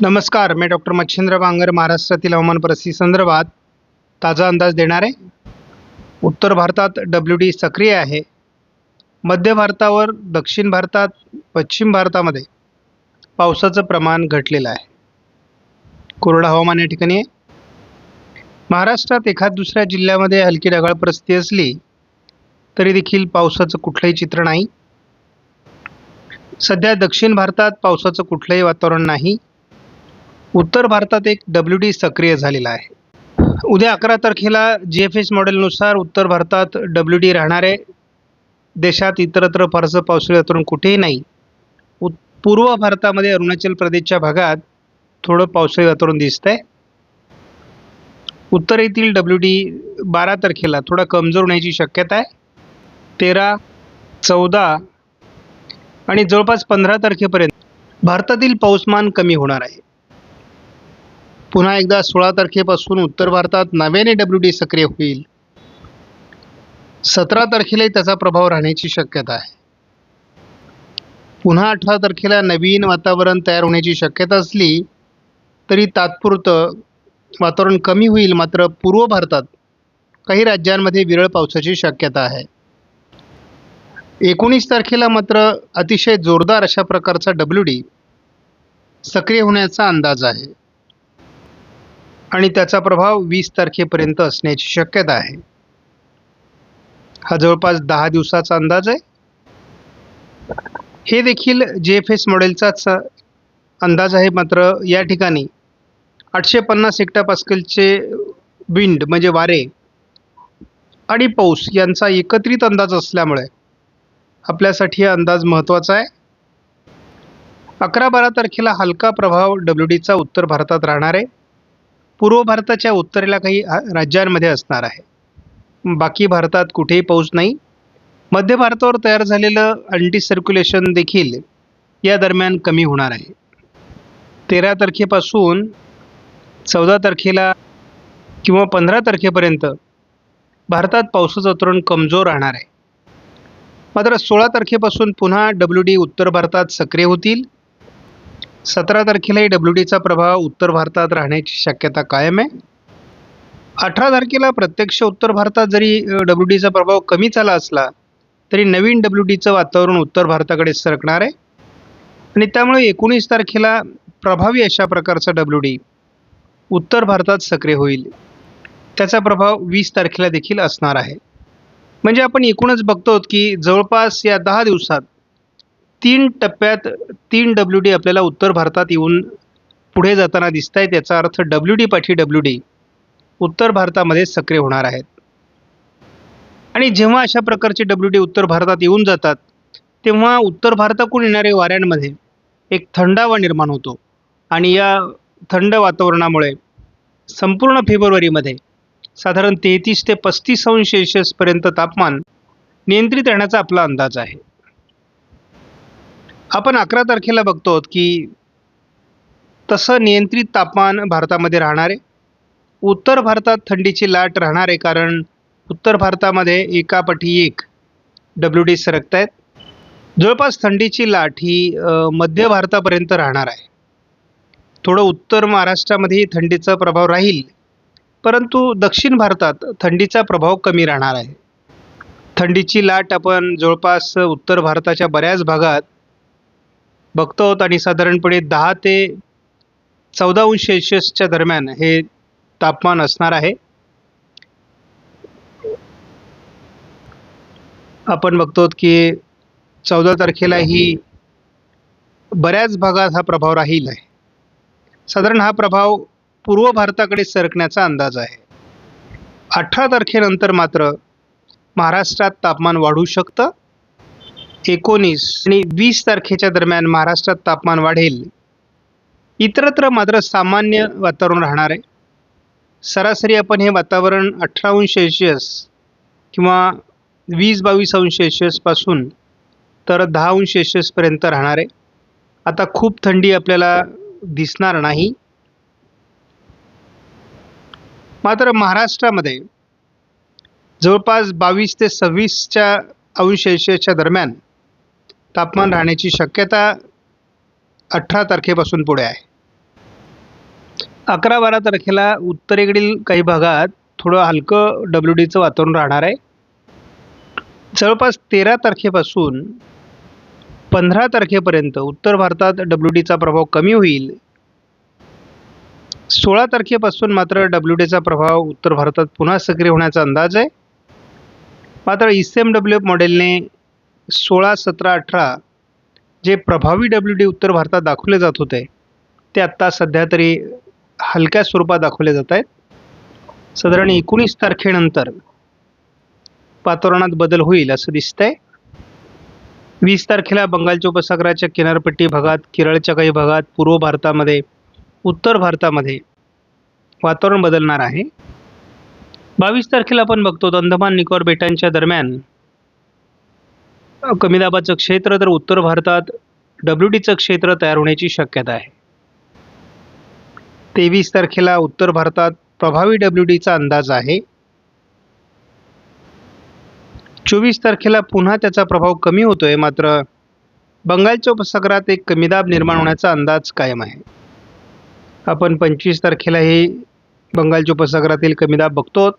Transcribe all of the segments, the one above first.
नमस्कार मी डॉक्टर मच्छिंद्र बांगर महाराष्ट्रातील हवामान परिस्थिती संदर्भात ताजा अंदाज देणार. आहे उत्तर भारतात डब्ल्यू डी सक्रिय आहे. मध्य भारतावर दक्षिण भारतात पश्चिम भारतामध्ये पावसाचं प्रमाण घटलेलं आहे. कोरडं हवामान या ठिकाणी आहे. महाराष्ट्रात एखाद दुसऱ्या जिल्ह्यामध्ये हलकी ढगाळ परिस्थिती असली तरी देखील पावसाचं कुठलंही चित्र नाही. सध्या दक्षिण भारतात पावसाचं कुठलंही वातावरण नाही. उत्तर भारतात एक डब्ल्यू डी सक्रिय झालेला आहे. उद्या अकरा तारखेला जी एफ एस मॉडेलनुसार उत्तर भारतात डब्ल्यू डी राहणार आहे देशात इतरत्र फारसं पावसाळी वातावरण कुठेही नाही. उत पूर्व भारतामध्ये अरुणाचल प्रदेशच्या भागात थोडं पावसाळी वातावरण दिसतंय. उत्तरेतील डब्ल्यू डी बारा तारखेला थोडा कमजोर होण्याची शक्यता आहे. तेरा चौदा आणि जवळपास पंधरा तारखेपर्यंत भारतातील पाऊसमान कमी होणार आहे. पुन्हा एकदा सोळा तारखेपासून उत्तर भारतात नव्याने डब्ल्यू डी सक्रिय होईल. सतरा तारखेलाही त्याचा प्रभाव राहण्याची शक्यता आहे. पुन्हा अठरा तारखेला नवीन वातावरण तयार होण्याची शक्यता असली तरी तात्पुरतं वातावरण कमी होईल मात्र पूर्व भारतात काही राज्यांमध्ये विरळ पावसाची शक्यता आहे. एकोणीस तारखेला मात्र अतिशय जोरदार अशा प्रकारचा डब्ल्यू डी सक्रिय होण्याचा अंदाज आहे. आणि त्याचा प्रभाव वीस तारखेपर्यंत असण्याची शक्यता आहे. हा जवळपास दहा दिवसाचा अंदाज आहे. हे देखील जे एफ एस मॉडेलचाच अंदाज आहे मात्र या ठिकाणी आठशे पन्नास हेक्टा पास्कलचे विंड म्हणजे वारे आणि पाऊस यांचा एकत्रित अंदाज असल्यामुळे आपल्यासाठी हा अंदाज महत्त्वाचा आहे. अकरा बारा तारखेला हलका प्रभाव डब्ल्यू डीचा उत्तर भारतात राहणार आहे. पूर्व भारताच्या उत्तरेला काही राज्यांमध्ये असणार आहे. बाकी भारतात कुठेही पाऊस नाही. मध्य भारतावर तयार झालेलं अँटी सर्क्युलेशन देखील या दरम्यान कमी होणार आहे. तेरा तारखेपासून चौदा तारखेला किंवा पंधरा तारखेपर्यंत भारतात पावसाचं वातावरण कमजोर राहणार आहे. मात्र सोळा तारखेपासून पुन्हा डब्ल्यू डी उत्तर भारतात सक्रिय होतील. सतरा तारखेलाही डब्ल्यू डीचा प्रभाव उत्तर भारतात राहण्याची शक्यता कायम आहे. अठरा तारखेला प्रत्यक्ष उत्तर भारतात जरी डब्ल्यू डीचा प्रभाव कमी झाला असला तरी नवीन डब्ल्यू डीचं वातावरण उत्तर भारताकडे सरकणार आहे. आणि त्यामुळे एकोणीस तारखेला प्रभावी अशा प्रकारचा डब्ल्यू डी उत्तर भारतात सक्रिय होईल. त्याचा प्रभाव वीस तारखेला देखील असणार आहे. म्हणजे आपण एकूणच बघतो की जवळपास या दहा दिवसात तीन टप्प्यात तीन डब्ल्यू डी आपल्याला उत्तर भारतात येऊन पुढे जाताना दिसत आहेत याचा अर्थ डब्ल्यू डी पाठी डब्ल्यू डी उत्तर भारतामध्ये सक्रिय होणार आहेत. आणि जेव्हा अशा प्रकारचे डब्ल्यू डी उत्तर भारतात येऊन जातात तेव्हा उत्तर भारताकडून येणाऱ्या वाऱ्यांमध्ये एक थंडावा निर्माण होतो. आणि या थंड वातावरणामुळे संपूर्ण फेब्रुवारीमध्ये साधारण तेहतीस ते पस्तीस अंश सेल्सिअसपर्यंत तापमान नियंत्रित राहण्याचा आपला अंदाज आहे. आपण अकरा तारखेला बघतो की तसं नियंत्रित तापमान भारतामध्ये राहणार आहे. उत्तर भारतात थंडीची लाट राहणार आहे कारण उत्तर भारतामध्ये एकापटी एक डब्ल्यू डी सरकत आहेत. जवळपास थंडीची लाट ही मध्य भारतापर्यंत राहणार आहे. थोडं उत्तर महाराष्ट्रामध्येही थंडीचा प्रभाव राहील परंतु दक्षिण भारतात थंडीचा प्रभाव कमी राहणार आहे. थंडीची लाट आपण जवळपास उत्तर भारताच्या बऱ्याच भागात बघतो आहोत आणि साधारणपणे दहा ते चौदा अंश सेल्शियसच्या दरम्यान हे तापमान असणार आहे. आपण बघतो की चौदा तारखेलाही बऱ्याच भागात हा प्रभाव राहील आहे. साधारण हा प्रभाव पूर्व भारताकडे सरकण्याचा अंदाज आहे. अठरा तारखेनंतर मात्र महाराष्ट्रात तापमान वाढू शकतं. एकोणीस आणि वीस तारखेच्या दरम्यान महाराष्ट्रात तापमान वाढेल. इतरत्र मात्र सामान्य वातावरण राहणार आहे. सरासरी आपण हे वातावरण अठरा अंश किंवा वीस बावीस अंश सेल्शियसपासून तर दहा अंश सेल्शियसपर्यंत राहणार आहे. आता खूप थंडी आपल्याला दिसणार नाही. मात्र महाराष्ट्रामध्ये जवळपास बावीस ते सव्वीसच्या अंश सेल्शियसच्या दरम्यान तापमान राहण्याची शक्यता अठरा तारखेपासून पुढे आहे. अकरा बारा तारखेला उत्तरेकडील काही भागात थोडं हलकं डब्ल्यू डीचं वातावरण राहणार आहे. जवळपास तेरा तारखेपासून पंधरा तारखेपर्यंत उत्तर भारतात डब्ल्यू डीचा प्रभाव कमी होईल. सोळा तारखेपासून मात्र डब्ल्यू डीचा प्रभाव उत्तर भारतात पुन्हा सक्रिय होण्याचा अंदाज आहे. मात्र E C M W F मॉडेलने सोळा सतरा अठरा जे प्रभावी डब्ल्यू डी उत्तर भारतात दाखवले जात होते ते आत्ता सध्या तरी हलक्या स्वरूपात दाखवले जात आहेत. साधारण एकोणीस तारखेनंतर वातावरणात बदल होईल असं दिसतंय. वीस तारखेला बंगालच्या उपसागराच्या किनारपट्टी भागात केरळच्या काही भागात पूर्व भारतामध्ये उत्तर भारतामध्ये वातावरण बदलणार आहे. बावीस तारखेला आपण बघतो अंदमान निकोबार बेटांच्या दरम्यान कमी दाबाचं क्षेत्र तर उत्तर भारतात डब्ल्यू डीचं क्षेत्र तयार होण्याची शक्यता आहे. तेवीस तारखेला उत्तर भारतात प्रभावी डब्ल्यू डीचा अंदाज आहे. चोवीस तारखेला पुन्हा त्याचा प्रभाव कमी होतोय मात्र बंगालच्या उपसागरात एक कमीदाब निर्माण होण्याचा अंदाज कायम आहे. आपण पंचवीस तारखेलाही बंगालच्या उपसागरातील कमीदाब बघतो.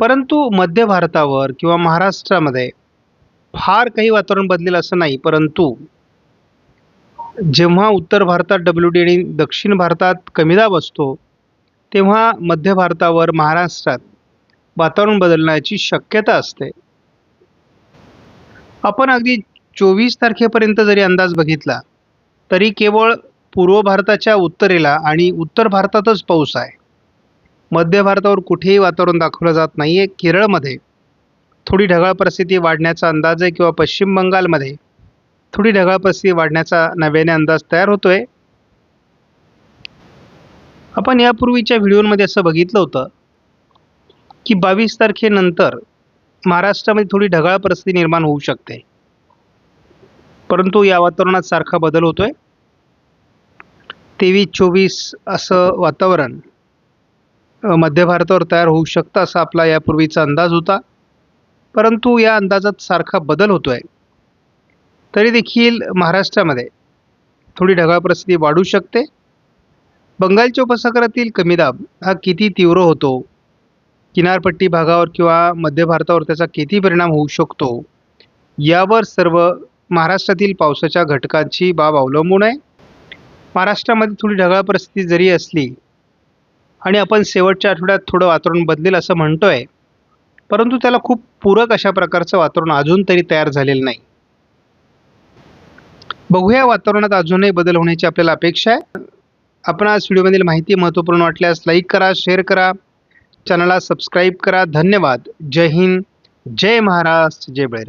परंतु मध्य भारतावर किंवा महाराष्ट्रामध्ये फार काही वातावरण बदलेल असं नाही परंतु जेव्हा उत्तर भारतात डब्ल्यू डी आणि दक्षिण भारतात कमी दाब असतो तेव्हा मध्य भारतावर महाराष्ट्रात वातावरण बदलण्याची शक्यता असते. आपण अगदी चोवीस तारखेपर्यंत जरी अंदाज बघितला तरी केवळ पूर्व भारताच्या उत्तरेला आणि उत्तर भारतातच पाऊस आहे. मध्य भारतावर कुठेही वातावरण दाखवलं जात नाही आहे केरळमध्ये. थोडी ढगाळ परिस्थिती वाढण्याचा अंदाज आहे किंवा पश्चिम बंगालमध्ये थोडी ढगाळ परिस्थिती वाढण्याचा नव्याने अंदाज तयार होतो आहे आपण यापूर्वीच्या व्हिडिओमध्ये असं बघितलं होतं की बावीस तारखेनंतर महाराष्ट्रामध्ये थोडी ढगाळ परिस्थिती निर्माण होऊ शकते. परंतु या वातावरणात सारखा बदल होतोय. तेवीस चोवीस असं वातावरण मध्य भारतावर तयार होऊ शकतं असा आपला यापूर्वीचा अंदाज होता. परंतु या अंदाजात सारखा बदल होतोय. तरी देखील महाराष्ट्रामध्ये थोडी ढगाळ परिस्थिती वाढू शकते. बंगालच्या उपसागरातील कमी दाब हा किती तीव्र होतो? किनारपट्टी भागावर किंवा मध्य भारतावर त्याचा किती परिणाम होऊ शकतो? यावर सर्व महाराष्ट्रातील पावसाच्या घटकांची बाब अवलंबून आहे. महाराष्ट्रामध्ये थोडी ढगाळ परिस्थिती जरी असली आणि आपण शेवटच्या आठवड्यात थोडं वातावरण बदलेल असं म्हणतो आहे परंतु त्याला खूप पूरक अशा प्रकारचं वातावरण अजून तरी तयार झालेलं नाही. बघूया वातावरणात अजूनही बदल होण्याची आपल्याला अपेक्षा आहे. आपण आज व्हिडिओमधील माहिती महत्त्वपूर्ण वाटल्यास लाईक करा शेअर करा. चॅनलला सबस्क्राईब करा. धन्यवाद. जय हिंद. जय महाराष्ट्र. जय बळीराम.